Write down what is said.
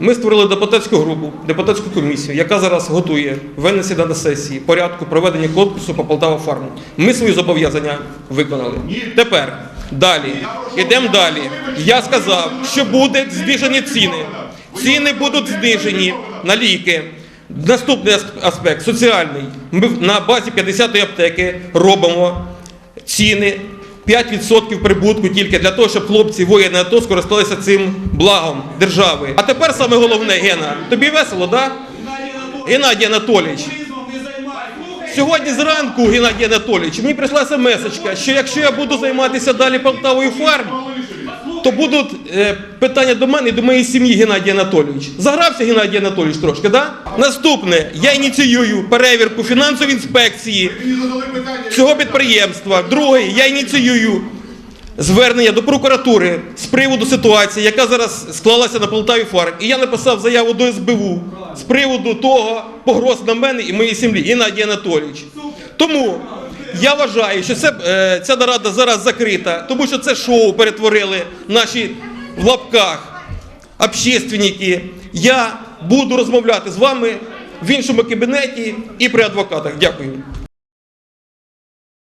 Ми створили депутатську групу, депутатську комісію, яка зараз готує винесення на сесії порядку проведення конкурсу по Полтава Фарму. Ми свої зобов'язання виконали. Тепер далі. Ідемо далі. Я сказав, що будуть знижені ціни. Ціни будуть знижені на ліки. Наступний ас- аспект соціальний. Ми на базі 50-ї аптеки робимо ціни 5% прибутку тільки для того, щоб хлопці воїни АТО скористалися цим благом держави. А тепер саме головне, Гена, тобі весело, да? Геннадій Анатолійович. Сьогодні зранку, Геннадій Анатолійович, мені прийшла смс, що якщо я буду займатися далі Полтавою фарм, то будуть е, питання до мене і до моєї сім'ї, Геннадій Анатолійович. Загрався Геннадій Анатолійович трошки, да? Наступне, я ініціюю перевірку фінансової інспекції цього підприємства. Друге, я ініціюю звернення до прокуратури з приводу ситуації, яка зараз склалася на Полтаві фарм. І я написав заяву до СБУ з приводу того погроз на мене і моїй сім'ї, Геннадій Анатолійович. Тому я вважаю, що це, е, ця нарада зараз закрита, тому що це шоу перетворили наші в лапках общественники. Я буду розмовляти з вами в іншому кабінеті і при адвокатах. Дякую.